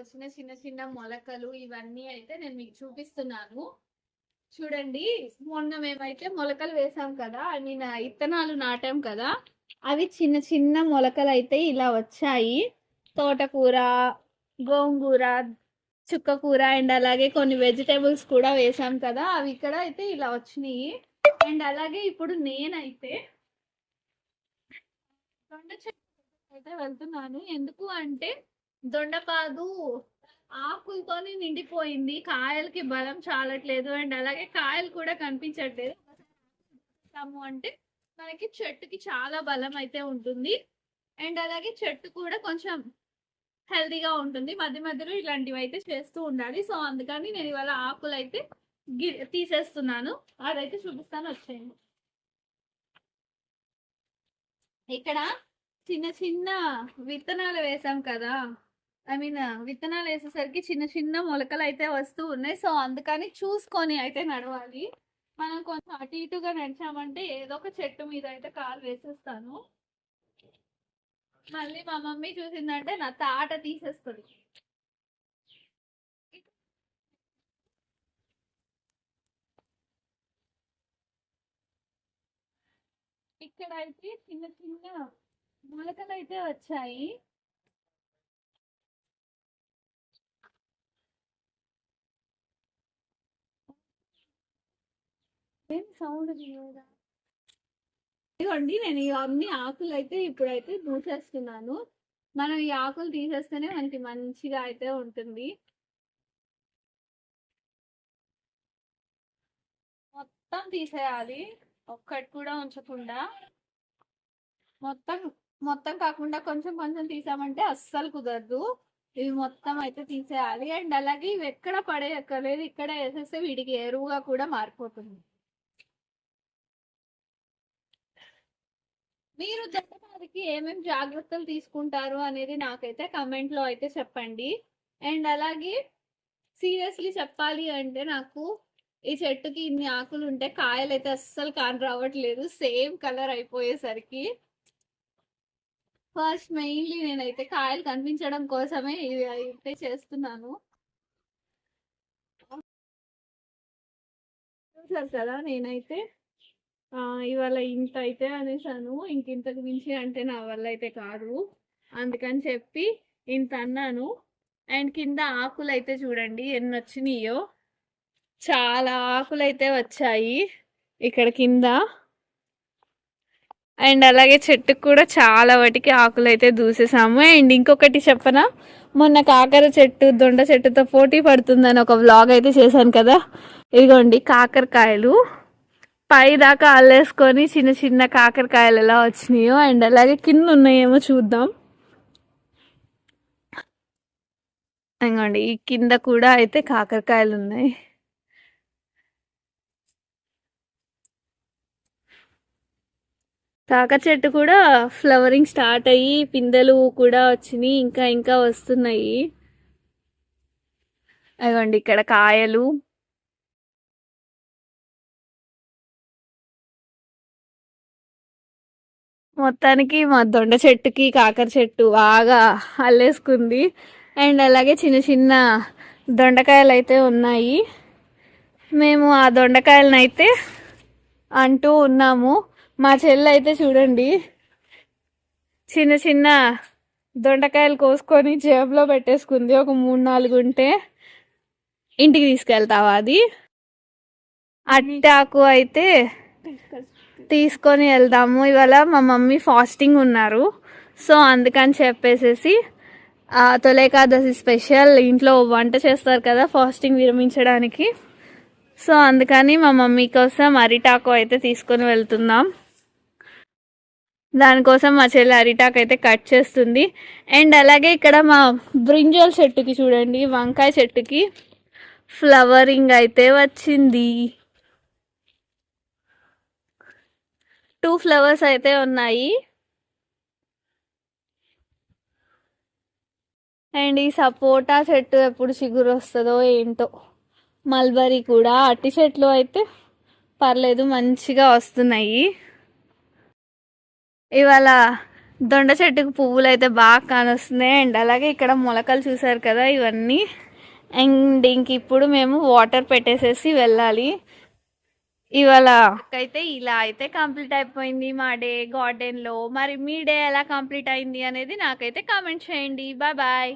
వచ్చిన చిన్న చిన్న మొలకలు ఇవన్నీ అయితే నేను మీకు చూపిస్తున్నాను. చూడండి మొన్న మేమైతే మొలకలు వేసాం కదా ఐ మీన్ ఇత్తనాలు నాటాం కదా అవి చిన్న చిన్న మొలకలు అయితే ఇలా వచ్చాయి. తోటకూర గోంగూర చుక్కకూర అండ్ అలాగే కొన్ని వెజిటేబుల్స్ కూడా వేసాం కదా అవి ఇక్కడ అయితే ఇలా వచ్చినాయి. అండ్ అలాగే ఇప్పుడు నేనైతే దొండ చెట్టు అయితే వెళ్తున్నాను. ఎందుకు అంటే దొండపాదు ఆకులతోనే నిండిపోయింది. కాయలకి బలం చాలట్లేదు. అండ్ అలాగే కాయలు కూడా కనిపించట్లేదు. చూస్తాము అంటే మనకి చెట్టుకి చాలా బలం అయితే ఉంటుంది. అండ్ అలాగే చెట్టు కూడా కొంచెం హెల్దీగా ఉంటుంది. మధ్య మధ్యలో ఇలాంటివి అయితే చేస్తూ ఉండాలి. సో అందుకని నేను ఇవాళ ఆకులు అయితే గి తీసేస్తున్నాను. అదైతే చూపిస్తాను. వచ్చేయండి. ఇక్కడ చిన్న చిన్న విత్తనాలు వేసాం కదా. ఐ మీన్ విత్తనాలు వేసేసరికి చిన్న చిన్న మొలకలు అయితే వస్తూ ఉన్నాయి. సో అందుకని చూసుకొని అయితే నడవాలి. మనం కొంచెం అటు ఇటుగా నడిచామంటే ఏదో ఒక చెట్టు మీద అయితే కాలు వేసేస్తాను. మళ్ళీ మా మమ్మీ చూసిందంటే నా తాట తీసేస్తుంది. ఇక్కడ అయితే చిన్న చిన్న మొలకలు అయితే వచ్చాయి. ఏం సౌండ్ ఇదిగోండి నేను ఇవన్నీ ఆకులు అయితే ఇప్పుడైతే దూసేస్తున్నాను మనం ఈ ఆకులు తీసేస్తేనే మనకి మంచిగా అయితే ఉంటుంది. మొత్తం తీసేయాలి. ఒక్కటి కూడా ఉంచకుండా. మొత్తం మొత్తం కాకుండా కొంచెం కొంచెం తీసామంటే అస్సలు కుదరదు. ఇవి మొత్తం అయితే తీసేయాలి. అండ్ అలాగే ఇవి ఎక్కడ పడేయక్కర్లేదు. ఇక్కడ వేసేస్తే వీడికి ఎరువుగా కూడా మారిపోతుంది. మీరు దొండపాదికి ఏమేమి జాగ్రత్తలు తీసుకుంటారు అనేది నాకైతే కమెంట్లో లో అయితే చెప్పండి. అండ్ అలాగే సీరియస్లీ చెప్పాలి అంటే నాకు ఈ చెట్టుకి ఇన్ని ఆకులు ఉంటే కాయలు అయితే అస్సలు కాని రావట్లేదు. సేమ్ కలర్ అయిపోయేసరికి. ఫస్ట్ మెయిన్లీ నేనైతే కాయలు కనిపించడం కోసమే ఇవి అయితే చేస్తున్నాను. చూసారు కదా నేనైతే ఇవాళ ఇంత అయితే అనేసాను. ఇంక ఇంతకు మించి అంటే నా వల్ల అయితే కాదు. అందుకని చెప్పి ఇంత అన్నాను. అండ్ కింద ఆకులు అయితే చూడండి ఎన్ని వచ్చినాయో చాలా ఆకులు అయితే వచ్చాయి ఇక్కడ కింద. అండ్ అలాగే చెట్టుకు కూడా చాలా వాటికి ఆకులు అయితే దూసేసాము. అండ్ ఇంకొకటి చెప్పనా? మొన్న కాకర చెట్టు దొండ చెట్టుతో పోటీ పడుతుందని ఒక వ్లాగ్ అయితే చేశాను కదా. ఇదిగోండి కాకరకాయలు. పై దాకా అల్లేసుకొని చిన్న చిన్న కాకరకాయలు ఎలా వచ్చినాయో అండ్ అలాగే కింద ఉన్నాయేమో చూద్దాం. ఇంకోండి ఈ కింద కూడా అయితే కాకరకాయలు ఉన్నాయి. కాకర చెట్టు కూడా ఫ్లవరింగ్ స్టార్ట్ అయ్యి పిందెలు కూడా వచ్చినాయి ఇంకా ఇంకా వస్తున్నాయి. అదిగోండి ఇక్కడ కాయలు మొత్తానికి మా దొండ చెట్టుకి కాకర చెట్టు బాగా అల్లేసుకుంది. అండ్ అలాగే చిన్న చిన్న దొండకాయలు అయితే ఉన్నాయి. మేము ఆ దొండకాయలను అయితే అంటూ ఉన్నాము. మా చెల్లి అయితే చూడండి చిన్న చిన్న దొండకాయలు కోసుకొని జేబులో పెట్టేసుకుంది. ఒక మూడు నాలుగు ఉంటే ఇంటికి తీసుకెళ్తావా అది? అట్టాకు అయితే తీసుకొని వెళ్దాము. ఇవాళ మా మమ్మీ ఫాస్టింగ్ ఉన్నారు. సో అందుకని చెప్పేసేసి తొలేకాదశి స్పెషల్ ఇంట్లో వంట చేస్తారు కదా ఫాస్టింగ్ విరమించడానికి. సో అందుకని మా మమ్మీ కోసం అరిటాకు అయితే తీసుకొని వెళ్తున్నాం. దానికోసం మా చెల్లి అరిటాకు అయితే కట్ చేస్తుంది. అండ్ అలాగే ఇక్కడ మా బ్రింజల్ చెట్టుకి చూడండి వంకాయ చెట్టుకి ఫ్లవరింగ్ అయితే వచ్చింది. టూ ఫ్లవర్స్ అయితే ఉన్నాయి. అండ్ ఈ సపోటా చెట్టు ఎప్పుడు చిగురు వస్తుందో ఏంటో. మల్బరీ కూడా అట్టి చెట్లు అయితే పర్లేదు మంచిగా వస్తున్నాయి. ఇవాళ దొండ చెట్టుకు పువ్వులు అయితే బాగా కానొస్తున్నాయి. అండ్ అలాగే ఇక్కడ మొలకలు చూసారు కదా ఇవన్నీ. అండ్ ఇంక ఇప్పుడు మేము వాటర్ పెట్టేసేసి వెళ్ళాలి. ఇవాళ అయితే ఇలా అయితే కంప్లీట్ అయిపోయింది మా డే గార్డెన్లో మరి మీ డే ఎలా కంప్లీట్ అయింది అనేది నాకైతే కామెంట్ చేయండి. Bye bye.